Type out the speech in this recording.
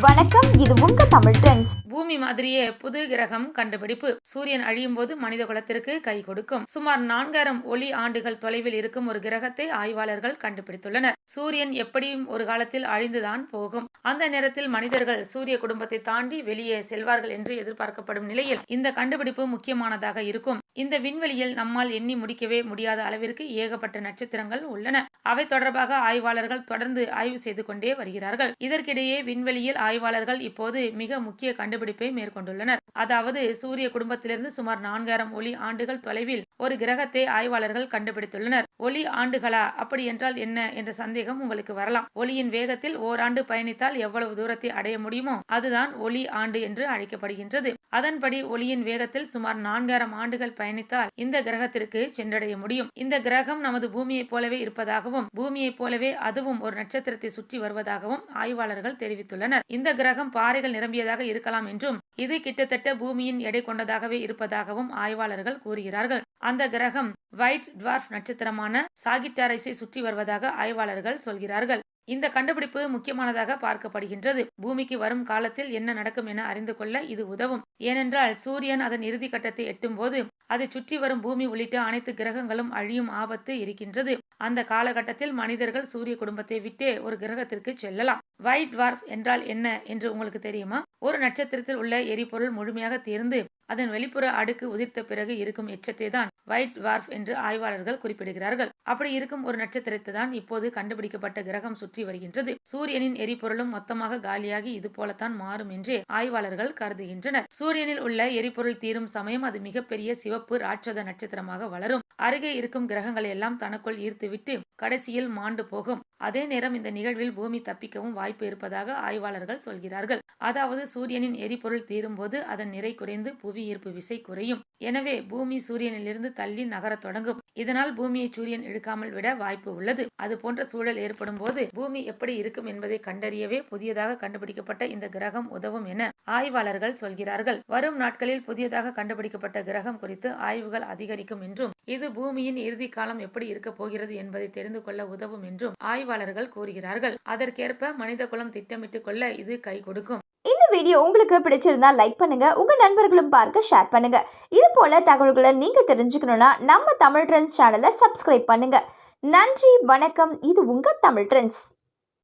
வணக்கம் இது உங்க தமிழ் ட்ரெண்ட்ஸ். பூமி மாதிரியே புது கிரகம் கண்டுபிடிப்பு. சூரியன் அழியும் போது மனித குலத்திற்கு கை கொடுக்கும். சுமார் நான்காயிரம் ஒளி ஆண்டுகள் தொலைவில் இருக்கும் ஒரு கிரகத்தை ஆய்வாளர்கள் கண்டுபிடித்துள்ளனர். சூரியன் எப்படியும் ஒரு காலத்தில் அழிந்துதான் போகும். அந்த நேரத்தில் மனிதர்கள் சூரிய குடும்பத்தை தாண்டி வெளியே செல்வார்கள் என்று எதிர்பார்க்கப்படும் நிலையில் இந்த கண்டுபிடிப்பு முக்கியமானதாக இருக்கும். இந்த விண்வெளியில் நம்மால் எண்ணி முடிக்கவே முடியாத அளவிற்கு ஏகப்பட்ட நட்சத்திரங்கள் உள்ளன. அவை தொடர்பாக ஆய்வாளர்கள் தொடர்ந்து ஆய்வு செய்து கொண்டே வருகிறார்கள். இதற்கிடையே விண்வெளியில் ஆய்வாளர்கள் இப்போது மிக முக்கிய கண்டுபிடிப்பை மேற்கொண்டுள்ளனர். அதாவது சூரிய குடும்பத்திலிருந்து சுமார் நான்காயிரம் ஒளி ஆண்டுகள் தொலைவில் ஒரு கிரகத்தை ஆய்வாளர்கள் கண்டுபிடித்துள்ளனர். ஒளி ஆண்டுகளா? அப்படி என்றால் என்ன? என்ற சந்தேகம் உங்களுக்கு வரலாம். ஒளியின் வேகத்தில் ஓராண்டு பயணித்தால் எவ்வளவு தூரத்தை அடைய முடியுமோ அதுதான் ஒளி ஆண்டு என்று அழைக்கப்படுகின்றது. அதன்படி ஒளியின் வேகத்தில் சுமார் நான்காயிரம் ஆண்டுகள் பயணித்தால் இந்த கிரகத்திற்கு சென்றடைய முடியும். இந்த கிரகம் நமது பூமியைப் போலவே இருப்பதாகவும் பூமியைப் போலவே அதுவும் ஒரு நட்சத்திரத்தை சுற்றி வருவதாகவும் ஆய்வாளர்கள் தெரிவித்துள்ளனர். இந்த கிரகம் பாறைகள் நிரம்பியதாக இருக்கலாம் என்றும் இது கிட்டத்தட்ட பூமியின் எடை கொண்டதாகவே இருப்பதாகவும் ஆய்வாளர்கள் கூறுகிறார்கள். அந்த கிரகம் வைட் டுவார்ஃப் நட்சத்திரமான சாகிட்டாரைஸை சுற்றி வருவதாக ஆய்வாளர்கள் சொல்கிறார்கள். இந்த கண்டுபிடிப்பு முக்கியமானதாக பார்க்கப்படுகின்றது. பூமிக்கு வரும் காலத்தில் என்ன நடக்கும் என அறிந்து கொள்ள இது உதவும். ஏனென்றால் சூரியன் அதன் இறுதி கட்டத்தை எட்டும் போது அதை சுற்றி வரும் பூமி உள்ளிட்ட அனைத்து கிரகங்களும் அழியும் ஆபத்து இருக்கின்றது. அந்த காலகட்டத்தில் மனிதர்கள் சூரிய குடும்பத்தை விட்டே ஒரு கிரகத்திற்கு செல்லலாம். வைட் டுவார்ஃப் என்றால் என்ன என்று உங்களுக்கு தெரியுமா? ஒரு நட்சத்திரத்தில் உள்ள எரிபொருள் முழுமையாக தீர்ந்து அதன் வெளிப்புற அடுக்கு உதிர்த்த பிறகு இருக்கும் எச்சத்தை தான் ஒயிட் வார்ஃப் என்று ஆய்வாளர்கள் குறிப்பிடுகிறார்கள். அப்படி இருக்கும் ஒரு நட்சத்திரத்தை தான் இப்போது கண்டுபிடிக்கப்பட்ட கிரகம் சுற்றி வருகின்றது. சூரியனின் எரிபொருளும் மொத்தமாக காலியாகி இது போலத்தான் மாறும் என்றே ஆய்வாளர்கள் கருதுகின்றனர். சூரியனில் உள்ள எரிபொருள் தீரும் சமயம் அது மிகப்பெரிய சிவப்பு ராட்சத நட்சத்திரமாக வளரும். அருகே இருக்கும் கிரகங்களை எல்லாம் தனக்குள் ஈர்த்துவிட்டு கடைசியில் மாண்டு போகும். அதே நேரம் இந்த நிகழ்வில் பூமி தப்பிக்கவும் வாய்ப்பு இருப்பதாக ஆய்வாளர்கள் சொல்கிறார்கள். அதாவது சூரியனின் எரிபொருள் தீரும்போது அதன் நிறை குறைந்து புவி ஈர்ப்பு விசை குறையும். எனவே பூமி சூரியனிலிருந்து தள்ளி நகரத் தொடங்கும். இதனால் பூமியை சூரியன் இழுக்காமல் விட வாய்ப்பு உள்ளது. அது போன்ற சூழல் ஏற்படும் போது பூமி எப்படி இருக்கும் என்பதை கண்டறியவே புதியதாக கண்டுபிடிக்கப்பட்ட இந்த கிரகம் உதவும் என ஆய்வாளர்கள் சொல்கிறார்கள். வரும் நாட்களில் புதியதாக கண்டுபிடிக்கப்பட்ட கிரகம் குறித்து ஆய்வுகள் அதிகரிக்கும் என்றும் இது பூமியின் இறுதி காலம் எப்படி இருக்க போகிறது என்பதை தெரிந்து கொள்ள உதவும் என்றும் ஆய்வாளர்கள் கூறுகிறார்கள். அதற்கேற்ப மனித குலம் திட்டமிட்டுக் கொள்ள இது கை கொடுக்கும். இந்த வீடியோ உங்களுக்கு பிடிச்சிருந்தா லைக் பண்ணுங்க உங்க நண்பர்களும் பார்க்க ஷேர் பண்ணுங்க. இது போல தகவல்களை நீங்க தெரிஞ்சுக்கணும்னா நம்ம தமிழ் ட்ரெண்ட்ஸ் சேனலை சப்ஸ்கிரைப் பண்ணுங்க. நன்றி வணக்கம். இது உங்க தமிழ் ட்ரெண்ட்ஸ்.